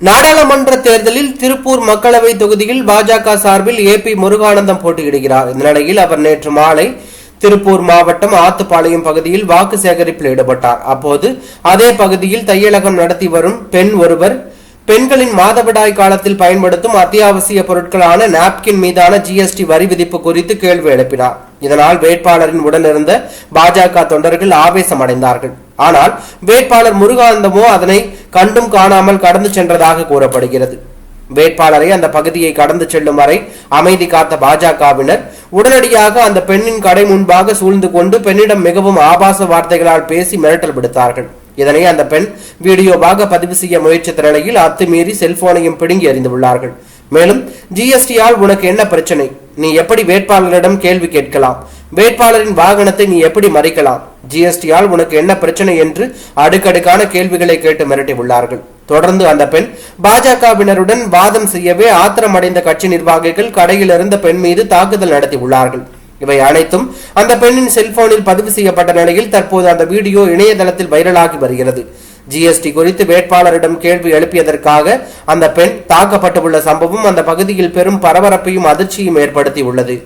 நாடாளுமன்ற தேர்தலில் திருப்பூர் மக்களவை தொகுதியில் பாஜக சார்பில் ஏ பி முருகானந்தம் போட்டியிடுகிறார். இந்த நிலையில் அவர் நேற்று மாலை திருப்பூர் மாவட்டம் ஆத்துப்பாளையம் பகுதியில் வாக்கு சேகரிப்பில் ஈடுபட்டார். அப்போது அதே பகுதியில் தையலகம் நடத்தி வரும் பெண் ஒருவர் பெண்களின் மாதவிடாய் காலத்தில் பயன்படுத்தும் அத்தியாவசிய பொருட்களான நாப்கின் மீதான ஜிஎஸ்டி வரி விதிப்பு குறித்து கேள்வி எழுப்பினார். இதனால் வேட்பாளரின் உடனிருந்த பாஜக தொண்டர்கள் ஆவேசம் அடைந்தார்கள் ஆனால் வேட்பாளர் முருகானந்தமோ அதனை கண்டும் காணாமல் கடந்து சென்றதாக கூறப்படுகிறது. வேட்பாளரை அந்த பகுதியை கடந்து செல்லும் வரை அமைதி காத்த பாஜகவினர் உடனடியாக அந்த பெண்ணின் கடை முன்பாக சூழ்ந்து கொண்டு பெண்ணிடம் மிகவும் ஆபாச வார்த்தைகளால் பேசி மிரட்டல் விடுத்தார்கள். இதனை அந்த பெண் வீடியோவாக பதிவு செய்ய முயற்சித்த நிலையில் அத்துமீறி செல்போனையும் பிடுங்கி எறிந்துள்ளார்கள் மேலும் ஜிஎஸ்டியால் உனக்கு என்ன பிரச்சனை? நீ எப்படி வேட்பாளரிடம் கேள்வி கேட்கலாம்? வேட்பாளரின் வாகனத்தை நீ எப்படி மறைக்கலாம்? ஜிஎஸ்டியால் உனக்கு என்ன பிரச்சனை என்று அடுக்கடுக்கான கேள்விகளை கேட்டு மிரட்டியுள்ளார்கள் தொடர்ந்து அந்த பெண் பாஜகவினருடன் வாதம் செய்யவே ஆத்திரமடைந்த கட்சி நிர்வாகிகள் கடையில் இருந்த பெண் மீது தாக்குதல் நடத்தி உள்ளார்கள். இவை அனைத்தும் அந்த பெண்ணின் செல்போனில் பதிவு செய்யப்பட்ட நிலையில் தற்போது அந்த வீடியோ இணையதளத்தில் வைரலாகி வருகிறது. ஜிஎஸ்டி குறித்து வேட்பாளரிடம் கேள்வி எழுப்பியதற்காக அந்த பெண் தாக்கப்பட்டுள்ள சம்பவம் அந்த பகுதியில் பெரும் பரபரப்பையும் அதிர்ச்சியும் ஏற்படுத்தியுள்ளது.